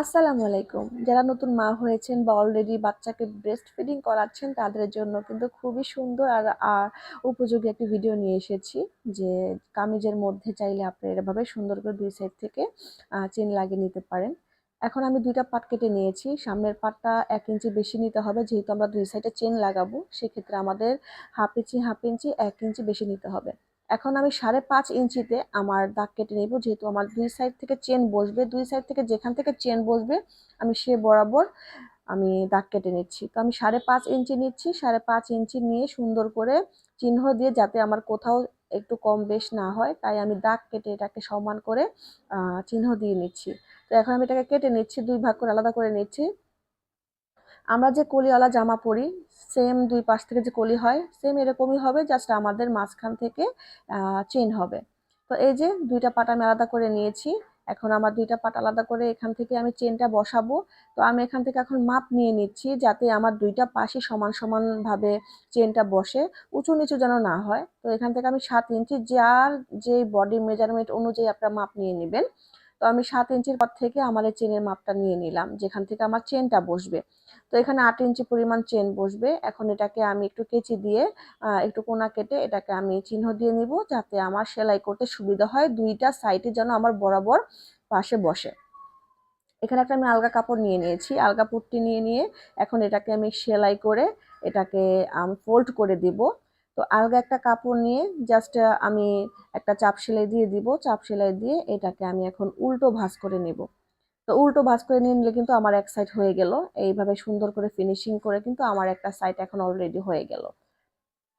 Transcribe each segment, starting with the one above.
আসসালামু আলাইকুম। যারা নতুন মা হয়েছেন বা অলরেডি বাচ্চাকে ব্রেস্ট ফিডিং করাচ্ছেন, তাদের জন্য কিন্তু খুবই সুন্দর আর উপযোগী একটি ভিডিও নিয়ে এসেছি যে কামিজের মধ্যে চাইলে আপনি এভাবে সুন্দর করে দুই সাইড থেকে চেন লাগিয়ে নিতে পারেন। এখন আমি দুইটা পাট কেটে নিয়েছি। সামনের পাটটা এক ইঞ্চি বেশি নিতে হবে। যেহেতু আমরা দুই সাইডে চেন লাগাবো, সেক্ষেত্রে আমাদের হাফ ইঞ্চি হাফ ইঞ্চি, এক ইঞ্চি বেশি নিতে হবে। এখন আমি সাড়ে পাঁচ ইঞ্চিতে আমার দাগ কেটে নেব, যেহেতু আমার দুই সাইড থেকে চেন বসবে, দুই সাইড থেকে যেখান থেকে চেন বসবে, আমি সে বরাবর আমি দাগ কেটে নিচ্ছি। তো আমি সাড়ে পাঁচ ইঞ্চি নিচ্ছি, সাড়ে পাঁচ ইঞ্চি নিয়ে সুন্দর করে চিহ্ন দিয়ে যাতে আমার কোথাও একটু কম বেশ না হয়, তাই আমি দাগ কেটে এটাকে সমান করে চিহ্ন দিয়ে নিচ্ছি। তো এখন আমি এটাকে কেটে নিচ্ছি, দুই ভাগ করে আলাদা করে নিচ্ছি। আমরা যে কলিওয়ালা জামা পরি সেম দুই পাশ থেকে যে কলি হয় সেম এরকমই হবে জাস্ট আমাদের মাঝখান থেকে চেন হবে। তো এই যে দুইটা পাট আমি আলাদা করে নিয়েছি, এখন আমার দুইটা পাট আলাদা করে এখান থেকে আমি চেনটা বসাবো। তো আমি এখান থেকে এখন মাপ নিয়ে নিচ্ছি, যাতে আমার দুইটা পাশে সমান সমানভাবে চেনটা বসে, উঁচু নিচু যেন না হয়। তো এখান থেকে আমি সাত ইঞ্চি যার যে বডি মেজারমেন্ট অনুযায়ী আপনারা মাপ নিয়ে নেবেন, তো আমি সাত ইঞ্চির পর থেকে আমার এই চেনের মাপটা নিয়ে নিলাম, যেখান থেকে আমার চেনটা বসবে। তো এখানে আট ইঞ্চি পরিমাণ চেন বসবে। এখন এটাকে আমি একটু কেচি দিয়ে একটু কোনা কেটে এটাকে আমি চিহ্ন দিয়ে নিব যাতে আমার সেলাই করতে সুবিধা হয় দুইটা সাইডে যেন আমার বরাবর পাশে বসে। এখানে একটা আমি আলগা কাপড় নিয়ে নিয়েছি। আলগা পুট্টি নিয়ে নিয়ে এখন এটাকে আমি সেলাই করে এটাকে ফোল্ড করে দিব। তো আলগা একটা কাপড় নিয়ে জাস্ট আমি একটা চাপ সেলাই দিয়ে দিব। চাপ সেলাই দিয়ে এটাকে আমি এখন উল্টো ভাঁজ করে নেব। তো উল্টো ভাঁজ করে নিয়ে নিলে কিন্তু আমার এক সাইড হয়ে গেল। এইভাবে সুন্দর করে ফিনিশিং করে কিন্তু আমার একটা সাইড এখন অলরেডি হয়ে গেল।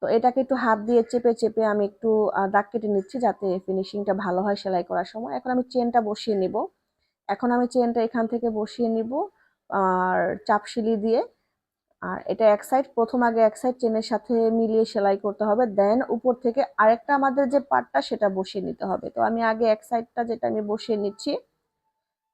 তো এটাকে একটু হাত দিয়ে চেপে চেপে আমি একটু দাগ কেটে নিচ্ছি যাতে ফিনিশিংটা ভালো হয় সেলাই করার সময়। এখন আমি চেনটা বসিয়ে নিব। এখন আমি চেনটা এখান থেকে বসিয়ে নিব আর চাপশিলি দিয়ে। আর এটা এক সাইড প্রথম আগে এক সাইড চেনের সাথে মিলিয়ে সেলাই করতে হবে। দেন উপর থেকে আরেকটা আমাদের যে পার্টটা সেটা বসিয়ে নিতে হবে। তো আমি আগে এক সাইডটা যেটা আমি বসিয়ে নিচ্ছি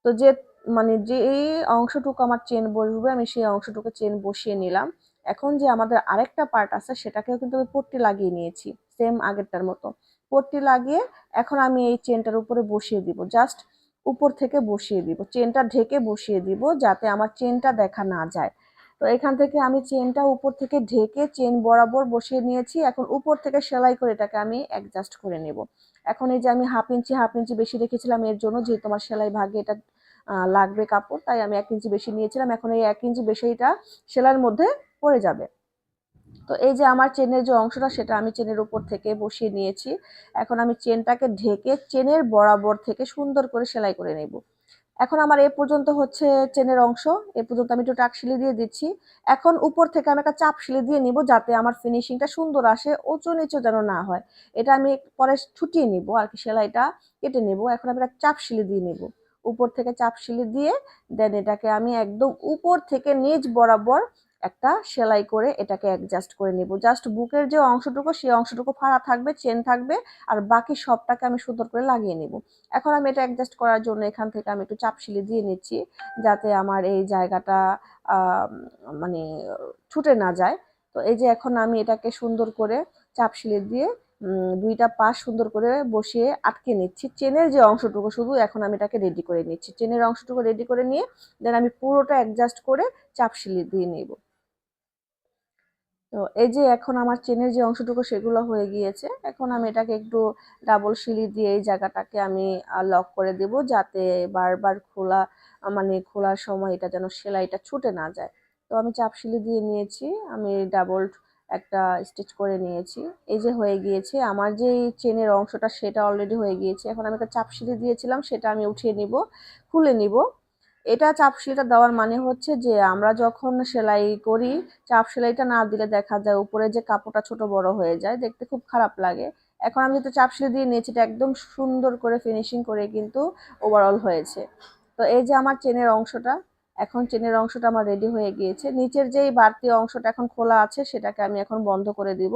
তো যে মানে যে এই অংশটুকু আমার চেন বসবে, আমি সেই অংশটুকু চেন বসিয়ে নিলাম। এখন যে আমাদের আরেকটা পার্ট আছে, সেটাকেও কিন্তু আমি পট্টি লাগিয়ে নিয়েছি সেম আগেরটার মতো। পট্টি লাগিয়ে এখন আমি এই চেনটার উপরে বসিয়ে দিব জাস্ট উপর থেকে বসিয়ে দিব, চেনটা ঢেকে বসিয়ে দিব, যাতে আমার চেনটা দেখা না যায়। তো এখান থেকে আমি চেনটা উপর থেকে ঢেকে চেন বরাবর বসিয়ে নিয়েছি। এখন উপর থেকে সেলাই করে এটাকে আমি অ্যাডজাস্ট করে নেব। এখন এই যে আমি হাফ ইঞ্চি হাফ ইঞ্চি বেশি রেখেছিলাম এর জন্য, যেহেতু আমার সেলাই ভাগে এটা লাগবে কাপড়, তাই আমি এক ইঞ্চি বেশি নিয়েছিলাম। এখন এই এক ইঞ্চি বেশিটা সেলাইয়ের মধ্যে পড়ে যাবে। তো এই যে আমার চেনের যে অংশটা, সেটা আমি চেনের উপর থেকে বসিয়ে নিয়েছি। এখন আমি চেনটাকে ঢেকে চেনের বরাবর থেকে সুন্দর করে সেলাই করে নেব। এখন আমার এ পর্যন্ত হচ্ছে চেনের অংশ, এ পর্যন্ত আমি একটু টাক শিলি দিয়ে দিচ্ছি। এখন উপর থেকে আমি একটা চাপ শিলি দিয়ে নিব যাতে আমার ফিনিশিংটা সুন্দর আসে, উঁচু নিচু যেন না হয়। এটা আমি পরে ছুটিয়ে নিব আর কি, সেলাইটা কেটে নেব। এখন আমি একটা চাপ শিলি দিয়ে নিব। উপর থেকে চাপ শিলি দিয়ে দেন এটাকে আমি একদম উপর থেকে নিচ বরাবর একটা সেলাই করে এটাকে অ্যাডজাস্ট করে নেব। জাস্ট বুকের যে অংশটুকু সেই অংশটুকু ফাড়া থাকবে চেন থাকবে, আর বাকি সবটাকে আমি সুন্দর করে লাগিয়ে নেব। এখন আমি এটা অ্যাডজাস্ট করার জন্য এখান থেকে আমি একটু চাপ চাপশিলি দিয়ে নিচ্ছি, যাতে আমার এই জায়গাটা মানে ছুটে না যায়। তো এই যে এখন আমি এটাকে সুন্দর করে চাপ চাপশিলি দিয়ে দুইটা পাশ সুন্দর করে বসিয়ে আটকে নিচ্ছি। চেনের যে অংশটুকু শুধু এখন আমি এটাকে রেডি করে নিচ্ছি। চেনের অংশটুকু রেডি করে নিয়ে দেন আমি পুরোটা অ্যাডজাস্ট করে চাপ চাপশিলি দিয়ে নেব। তো এই যে এখন আমার চেনের যে অংশটুকু সেগুলো হয়ে গিয়েছে, এখন আমি এটাকে একটু ডাবল শিলি দিয়ে এই জায়গাটাকে আমি লক করে দেব যাতে বারবার খোলা মানে খোলার সময় এটা যেন সেলাইটা ছুটে না যায়। তো আমি চাপ শিলি দিয়ে নিয়েছি, আমি ডাবল একটা স্টিচ করে নিয়েছি। এই যে হয়ে গিয়েছে, আমার যে চেনের অংশটা সেটা অলরেডি হয়ে গিয়েছে। এখন আমি একটা চাপ শিলি দিয়েছিলাম, সেটা আমি উঠিয়ে নিব, খুলে নিব। এটা চাপ সেলাইটা দেওয়ার মানে হচ্ছে যে আমরা যখন সেলাই করি, চাপ সেলাইটা না দিলে দেখা যায় উপরে যে কাপড়টা ছোট বড় হয়ে যায়, দেখতে খুব খারাপ লাগে। এখন আমি যেহেতু চাপ সেলাই দিয়ে নিয়েছি এটা একদম সুন্দর করে ফিনিশিং করে কিন্তু ওভারঅল হয়েছে। তো এই যে আমার চেনের অংশটা, এখন চেনের অংশটা আমার রেডি হয়ে গিয়েছে। নিচের যেই বাড়তি অংশটা এখন খোলা আছে, সেটাকে আমি এখন বন্ধ করে দিব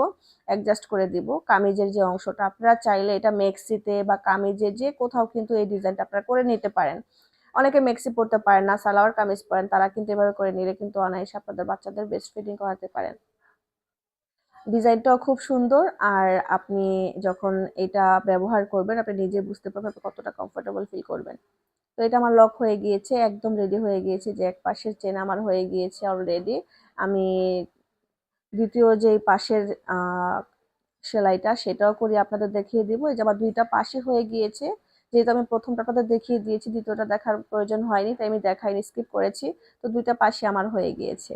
অ্যাডজাস্ট করে দিব। কামিজের যে অংশটা, আপনারা চাইলে এটা মেক্সিতে বা কামিজে যে কোথাও কিন্তু এই ডিজাইনটা আপনারা করে নিতে পারেন। অনেকে মেক্সি পড়তে পারেন না, সালোয়ার কামিজ পরেন, তারা কিন্তু এভাবে করে নিলে কিন্তু অনায়াসে আপনাদের বাচ্চাদের বেস্ট ফিটিং করাতে পারেন। ডিজাইনটাও খুব সুন্দর আর আপনি যখন এটা ব্যবহার করবেন, আপনি নিজে বুঝতে পারবেন কতটা কমফোর্টেবল ফিল করবেন। তো এটা আমার লক হয়ে গিয়েছে, একদম রেডি হয়ে গিয়েছে, যে এক পাশের চেন আমার হয়ে গিয়েছে অলরেডি আমি দ্বিতীয় যে পাশের সেলাইটা সেটাও করি আপনাদের দেখিয়ে দিব। এই যে আমার দুইটা পাশে হয়ে গিয়েছে যেহেতু আমি প্রথমটা আপনাদের দেখিয়ে দিয়েছি, দ্বিতীয়টা দেখার প্রয়োজন হয়নি, তাই আমি দেখাইনি স্কিপ করেছি। তো দুইটা পাশে আমার হয়ে গিয়েছে।